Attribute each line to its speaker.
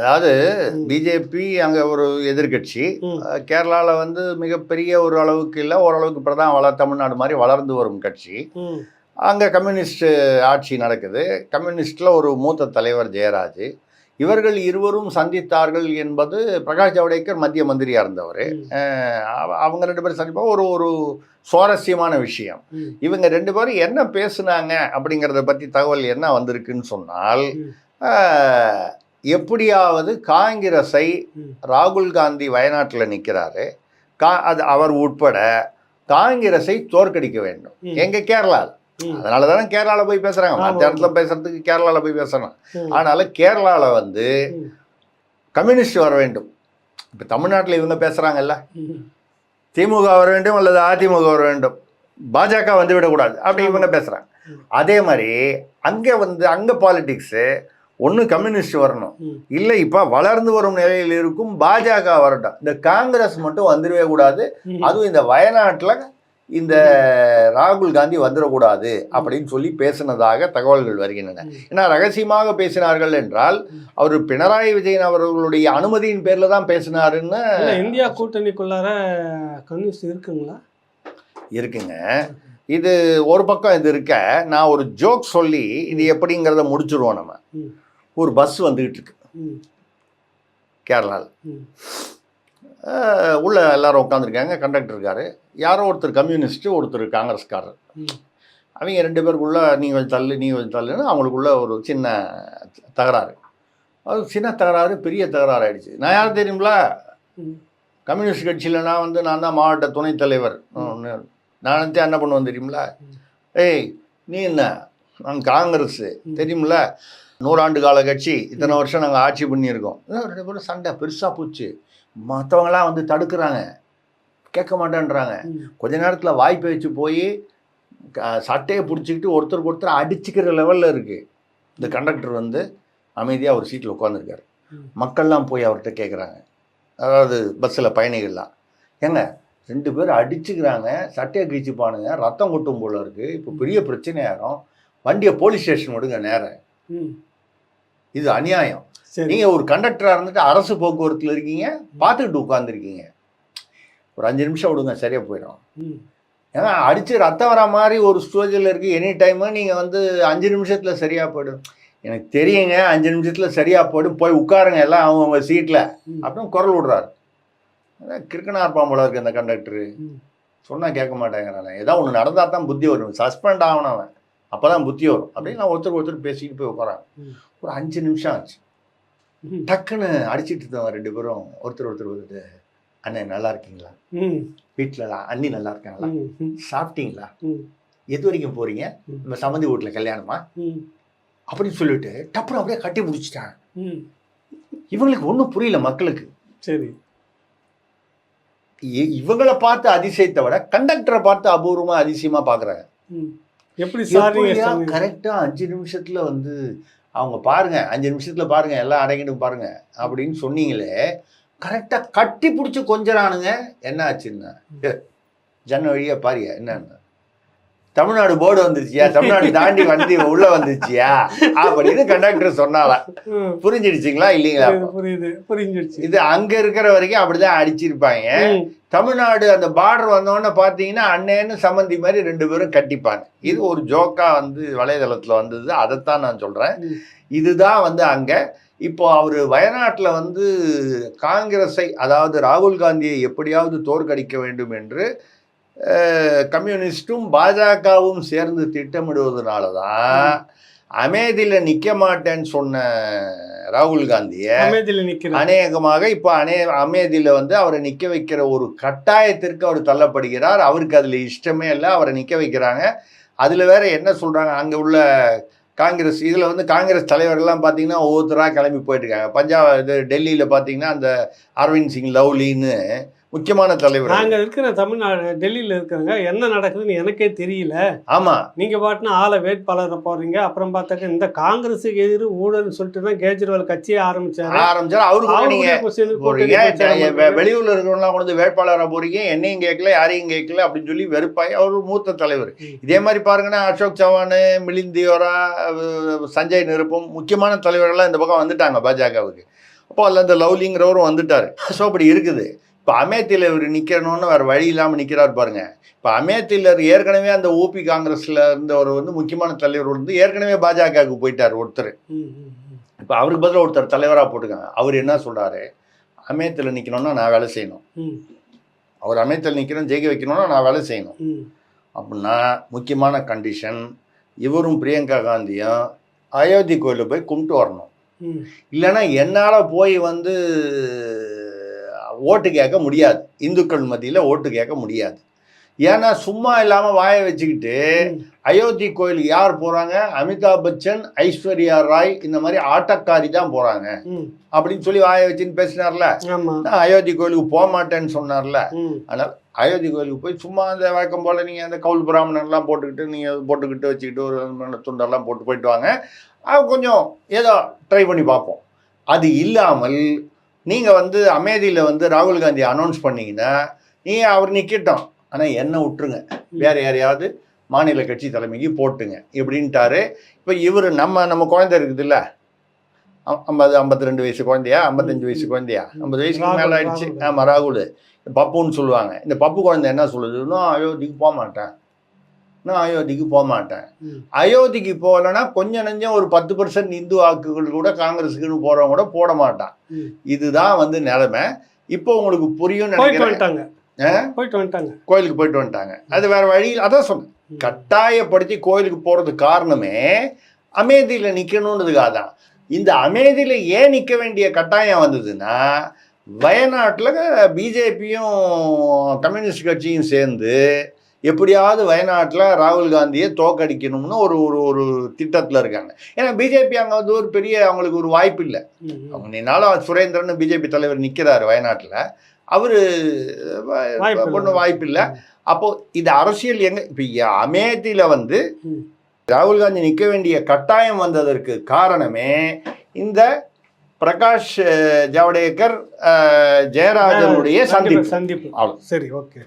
Speaker 1: அதாவது பிஜேபி அங்கே ஒரு எதிர்க்கட்சி.
Speaker 2: ம்.
Speaker 1: கேரளாவில் வந்து மிகப்பெரிய ஒரு அளவுக்கு இல்லை ஓரளவுக்கு இப்போ தான் வள தமிழ்நாடு மாதிரி வளர்ந்து வரும் கட்சி. அங்கே கம்யூனிஸ்ட் ஆட்சி நடக்குது. கம்யூனிஸ்டில் ஒரு மூத்த தலைவர் ஜெயராஜ். இவர்கள் இருவரும் சந்தித்தார்கள் என்பது பிரகாஷ் ஜவடேக்கர் மத்திய மந்திரியாக இருந்தவர். அவங்க ரெண்டு பேரும் சந்திப்பா ஒரு ஒரு சுவாரஸ்யமான விஷயம். இவங்க ரெண்டு பேரும் என்ன பேசுனாங்க அப்படிங்கிறத பற்றி தகவல் என்ன வந்திருக்குன்னு சொன்னால் எப்படியாவது காங்கிரஸை. ராகுல் காந்தி வயநாட்டில் நிற்கிறாரு. கா அது அவர் உட்பட காங்கிரஸை தோற்கடிக்க வேண்டும்.
Speaker 2: ம்.
Speaker 1: எங்க கேரளாவில் அதனால தானே கேரளாவில் போய் பேசுகிறாங்க மற்ற இடத்துல பேசுறதுக்கு கேரளாவில் போய்
Speaker 2: ம்,
Speaker 1: அதனால கேரளாவில் வந்து. கம்யூனிஸ்ட் வர வேண்டும். இப்போ தமிழ்நாட்டில் இவங்க பேசுகிறாங்கல்ல திமுக வர வேண்டும் அல்லது அதிமுக வர வேண்டும். பாஜக வந்து விடக்கூடாது. அப்படி இவங்க பேசுகிறாங்க. அதே மாதிரி அங்கே வந்து அங்கே பாலிடிக்ஸு ஒன்று கம்யூனிஸ்ட் வரணும். இல்லை இப்போ வளர்ந்து வரும் நிலையில் இருக்கும் பாஜக வரட்டும் இந்த காங்கிரஸ் மட்டும் வந்துடவே கூடாது. அதுவும் இந்த வயநாட்டில் இந்த ராகுல் காந்தி வந்துடக்கூடாது அப்படின்னு சொல்லி பேசினதாக தகவல்கள் வருகின்றன. ஏன்னா ரகசியமாக பேசினார்கள் என்றால். அவர் பினராயி விஜயன் அவர்களுடைய அனுமதியின் பேரில் தான் பேசினாருன்னு
Speaker 2: இந்தியா கூட்டணிக்குள்ளார கம்யூனிஸ்ட் இருக்குங்களா
Speaker 1: இருக்குங்க இது ஒரு பக்கம் இது இருக்க நான் ஒரு ஜோக் சொல்லி இது எப்படிங்கிறத முடிச்சிருவோம் நம்ம. ஒரு பஸ் வந்துகிட்டு இருக்கு கேரளாவில் உள்ள எல்லாரும் உட்காந்துருக்காங்க கண்டக்டர் இருக்காரு. யாரோ ஒருத்தர் கம்யூனிஸ்ட்டு ஒருத்தர் காங்கிரஸ்காரர். அவங்க ரெண்டு பேருக்குள்ள நீ கொஞ்சம் தள்ளு நீ கொஞ்சம் தள்ளுன்னு அவங்களுக்குள்ள ஒரு சின்ன தகராறு. அது சின்ன தகராறு பெரிய தகராறு ஆயிடுச்சு. நான் யார் தெரியுங்களா. கம்யூனிஸ்ட் கட்சியில் நான் வந்து நான் தான் மாவட்ட துணைத் தலைவர். ம், நான் நினச்சா என்ன பண்ணுவேன் தெரியுங்களா. ஏய் நீ என்ன? நாங்கள் காங்கிரஸ்.
Speaker 2: ம்.
Speaker 1: நூறாண்டு கால கட்சி இத்தனை வருஷம் நாங்கள் ஆட்சி பண்ணியிருக்கோம். ரெண்டு பேரும் சண்டை பெருசாக போச்சு. மற்றவங்களாம் வந்து தடுக்கிறாங்க. கேட்க மாட்டேன்றாங்க. கொஞ்ச நேரத்தில் வாய் பேச்சு போய் சட்டையை பிடிச்சிக்கிட்டு ஒருத்தருக்கு ஒருத்தர் அடிச்சுக்கிற லெவலில் இருக்குது இந்த கண்டக்டர் வந்து அமைதியாக ஒரு சீட்டில் உட்காந்துருக்காரு. மக்கள்லாம் போய் அவர்கிட்ட கேட்குறாங்க. அதாவது பஸ்ஸில் பயணிகள்லாம். ஏங்க ரெண்டு பேர் அடிச்சுக்கிறாங்க சட்டையை கிழிச்சுப்பானுங்க ரத்தம் கொட்டும் போல இருக்குது இப்போ பெரிய பிரச்சனையாயிரும் வண்டியை போலீஸ் ஸ்டேஷன் விடுங்க நேரம். இது அநியாயம்.
Speaker 2: சரி.
Speaker 1: நீங்கள் ஒரு கண்டக்டராக இருந்துட்டு அரசு போக்குவரத்தில் இருக்கீங்க பார்த்துக்கிட்டு உட்காந்துருக்கீங்க ஒரு அஞ்சு நிமிஷம் விடுங்க சரியாக போயிடும். ஏன்னா அடிச்சு ரத்தம் வர மாதிரி ஒரு ஸ்டோஜில் இருக்குது எனி டைமு நீங்கள் வந்து அஞ்சு நிமிஷத்தில் சரியாக போயிடும். எனக்கு தெரியுங்க அஞ்சு நிமிஷத்தில் சரியாக போயிடும் போய் உட்காருங்க எல்லாம் அவங்கவுங்க சீட்டில். அப்படின்னு குரல் விடுறாரு. அதான் கிறுக்கனார் பாம்போல இருக்கு அந்த கண்டக்டரு. சொன்னால் கேட்க மாட்டேங்கிறானே. ஏதோ ஒன்று நடந்தால் தான் புத்தி வரும். சஸ்பெண்ட் ஆகணும் அவன். அப்போ தான் புத்தி வரும் அப்படின்னு நான் ஒருத்தர் ஒருத்தர் பேசிக்கிட்டு போய் உட்காராங்க. ஒரு அஞ்சு நிமிஷம் ஆச்சு. டக்குன்னு அடிச்சிட்டு இருந்தவங்க ரெண்டு பேரும் ஒருத்தர் ஒருத்தர் வந்துட்டு அண்ணே நல்லா இருக்கீங்களா
Speaker 2: ம்.
Speaker 1: வீட்டில் அண்ணி நல்லா இருக்காங்களா. சாப்பிட்டீங்களா. எது வரைக்கும் போறீங்க. நம்ம சம்மந்தி வீட்டில் கல்யாணமா. அப்படின்னு சொல்லிட்டு டப்புனு அப்படியே கட்டி முடிச்சிட்டாங்க. இவங்களுக்கு ஒன்றும் புரியல மக்களுக்கு
Speaker 2: சரி
Speaker 1: இவங்கள பார்த்து அதிசயத்தை விட கண்டக்டரை பார்த்து அபூர்வமா அதிசயமா பாக்குறாங்க
Speaker 2: ம். எப்படி சாரி
Speaker 1: கரெக்டா அஞ்சு நிமிஷத்துல வந்து அவங்க பாருங்க அஞ்சு நிமிஷத்துல பாருங்க எல்லாம் அடங்கிட்டு பாருங்க அப்படின்னு சொன்னீங்களே கரெக்டா கட்டி பிடிச்சி கொஞ்சறானுங்க. என்ன ஆச்சுன்னா ஜன்ன வழியா பாருங்க என்னன்னு. தமிழ்நாடு போர்டு வந்துருச்சியா தமிழ்நாடு தாண்டி வண்டி உள்ள வந்துருச்சியா அப்படின்னு கண்டக்டர் சொன்னாலா
Speaker 2: ம்.
Speaker 1: புரிஞ்சிடுச்சிங்களா இல்லைங்களா?
Speaker 2: புரியுது, புரிஞ்சிடுச்சு.
Speaker 1: இது அங்க இருக்கிற வரைக்கும் அப்படிதான் அடிச்சிருப்பாங்க. தமிழ்நாடு அந்த பார்டர் வந்தோடனே பார்த்தீங்கன்னா அண்ணேன்னு சம்மந்தி மாதிரி ரெண்டு பேரும் கட்டிப்பாங்க. இது ஒரு ஜோக்கா வந்து வலைதளத்தில் வந்தது. அதைத்தான் நான் சொல்றேன்.
Speaker 2: ம்.
Speaker 1: இதுதான் வந்து அங்க. இப்போ அவர் வயநாட்டில் வந்து காங்கிரஸை அதாவது ராகுல் காந்தியை எப்படியாவது தோற்கடிக்க வேண்டும் என்று அஹ், கம்யூனிஸ்டும் பாஜகவும் சேர்ந்து திட்டமிடுவதனால தான் அமேதியில் நிற்க மாட்டேன்னு சொன்ன ராகுல் காந்தியை அநேகமாக இப்போ அநே அமேதியில் வந்து அவரை நிற்க வைக்கிற ஒரு கட்டாயத்திற்கு அவர் தள்ளப்படுகிறார். அவருக்கு அதில் இஷ்டமே இல்லை. அவரை நிற்க வைக்கிறாங்க. அதில் வேற என்ன சொல்கிறாங்க அங்கே உள்ள காங்கிரஸ் இதில் வந்து காங்கிரஸ் தலைவர்கள்லாம் பார்த்தீங்கன்னா ஒவ்வொருத்தராக கிளம்பி போயிட்டு இருக்காங்க. பஞ்சாப் இது டெல்லியில் பார்த்தீங்கன்னா அந்த அரவிந்த் சிங் லவ்லின்னு முக்கியமான தலைவர்?
Speaker 2: நாங்க இருக்கிற தமிழ்நாடு டெல்லியில இருக்கிறவங்க என்ன நடக்குதுன்னு எனக்கே தெரியல.
Speaker 1: ஆமாம்
Speaker 2: நீங்க பாட்டுன்னு ஆளை வேட்பாளரை போடுறீங்க அப்புறம் பார்த்தாக்க இந்த காங்கிரஸுக்கு எதிர் ஊழல்னு சொல்லிட்டு தான் கேஜ்ரிவால் கட்சியே ஆரம்பிச்சாரு.
Speaker 1: ஆரம்பிச்சாலும் அவருக்கு போறீங்க. வெளியூர்ல இருக்கிறவங்களாம் கொண்டு வேட்பாளராக போறீங்க? என்னையும் கேட்கல யாரையும் கேட்கல அப்படின்னு சொல்லி வெறுப்பாய் அவர் மூத்த தலைவர். இதே மாதிரி பாருங்கன்னா அசோக் சவான் மிலிந்த் தியோரா அஹ் சஞ்சய் நிருப்பம் முக்கியமான தலைவர்கள்லாம் இந்த பக்கம் வந்துட்டாங்க பாஜகவுக்கு. அப்போ அதில் அந்த லவ்லிங்கிறவரும் வந்துட்டார். ஸோ அப்படி இருக்குது. இப்போ அமேத்தியில் இவர் நிற்கணும்னு வேறு வழி இல்லாமல் நிற்கிறார் பாருங்க. இப்போ அமேத்திலர் ஏற்கனவே அந்த ஓபி காங்கிரஸில் இருந்தவர் வந்து முக்கியமான தலைவர் வந்து ஏற்கனவே பாஜகவுக்கு போயிட்டார் ஒருத்தர். இப்போ அவருக்கு பதிலாக ஒருத்தர் தலைவராக போட்டுருக்காங்க அவர் என்ன சொல்கிறாரு அமேத்தில் நிற்கணும்னா நான் வேலை செய்யணும். அவர் அமேத்தில் நிற்கணும் ஜெயிக்க வைக்கணும்னா நான் வேலை செய்யணும். அப்படின்னா முக்கியமான கண்டிஷன் இவரும் பிரியங்கா காந்தியும் அயோத்தி கோயிலில் போய் கும்பிட்டு வரணும். இல்லைன்னா என்னால் போய் வந்து ஓட்டு கேட்க முடியாது. இந்துக்கள் மத்தியில் ஓட்டு கேட்க முடியாது. ஏன்னா சும்மா இல்லாமல் வாயை வச்சுக்கிட்டு அயோத்தி கோயிலுக்கு யார் போகிறாங்க அமிதாப் பச்சன் ஐஸ்வர்யா ராய் இந்த மாதிரி ஆட்டக்காரி தான் போகிறாங்க. அப்படின்னு சொல்லி வாயை வச்சுன்னு பேசினார்ல. அயோத்தி கோயிலுக்கு போக மாட்டேன்னு சொன்னார்ல. அதனால் அயோத்தி கோயிலுக்கு போய் சும்மா அந்த வழக்கம் போல் நீங்கள் அந்த கவுல் பிராமணன்லாம் போட்டுக்கிட்டு நீங்கள் போட்டுக்கிட்டு வச்சுக்கிட்டு ஒரு துண்டெல்லாம் போட்டு போயிட்டு வாங்க. கொஞ்சம் ஏதோ ட்ரை பண்ணி பார்ப்போம். அது இல்லாமல் நீங்கள் வந்து அமேதியில் வந்து ராகுல் காந்தி அனௌன்ஸ் பண்ணீங்கன்னா நீங்கள் அவர் நிற்கட்டும் ஆனால் என்ன விட்டுருங்க. வேறு யாரையாவது மாநில கட்சி தலைமைக்கு போட்டுங்க. இப்படின்ட்டாரு. இப்போ இவர் நம்ம நம்ம குழந்தை இருக்குதுல்ல? ஐம்பது ஐம்பத்தி ரெண்டு வயசு குழந்தையா? ஐம்பத்தஞ்சு வயசு குழந்தையா? ஐம்பது வயசுக்கு மேலே ஆயிடுச்சு. ஆமாம் ராகுல். பப்புன்னு சொல்லுவாங்க. இந்த பப்பு குழந்தை என்ன சொல்லுது நான் அயோத்திக்கு போக மாட்டேன். நான் அயோத்திக்கு போக மாட்டேன். அயோத்திக்கு போகலைன்னா கொஞ்சம் நெஞ்சம் ஒரு பத்து பர்சன்ட் இந்து வாக்குகள் கூட காங்கிரஸுக்குன்னு போறவங்க கூட போட மாட்டான். இதுதான் வந்து நிலைமை. இப்போ உங்களுக்கு புரியும் நினைக்கிறேன்?
Speaker 2: போயிட்டு வந்துட்டாங்க.
Speaker 1: கோயிலுக்கு போயிட்டு வந்துட்டாங்க. அது வேற வழியில் அதான் சொன்னேன். கட்டாயப்படுத்தி கோயிலுக்கு போறது காரணமே அமேதியில் நிற்கணுன்றதுக்காக தான். இந்த அமேதியில் ஏன் நிற்க வேண்டிய கட்டாயம் வந்ததுன்னா வயநாட்டில் பிஜேபியும் கம்யூனிஸ்ட் கட்சியும் சேர்ந்து எப்படியாவது வயநாட்டில் ராகுல் காந்தியை தோக்கடிக்கணும்னு ஒரு ஒரு ஒரு திட்டத்தில் இருக்காங்க. ஏன்னா பிஜேபி அங்கே வந்து ஒரு பெரிய அவங்களுக்கு ஒரு வாய்ப்பு இல்லை. அவங்க நின்னாலும் சுரேந்திரன் பிஜேபி தலைவர் நிற்கிறாரு வயநாட்டில். அவர். ஒன்றும் வாய்ப்பு இல்லை. அப்போ இது அரசியல் எங்க இப்போ அமேதியில் வந்து. ராகுல் காந்தி நிற்க வேண்டிய கட்டாயம் வந்ததற்கு காரணமே இந்த பிரகாஷ் ஜவடேகர் ஜெயராஜனுடைய சந்திப்பு.
Speaker 2: சந்திப்பு. சரி ஓகே.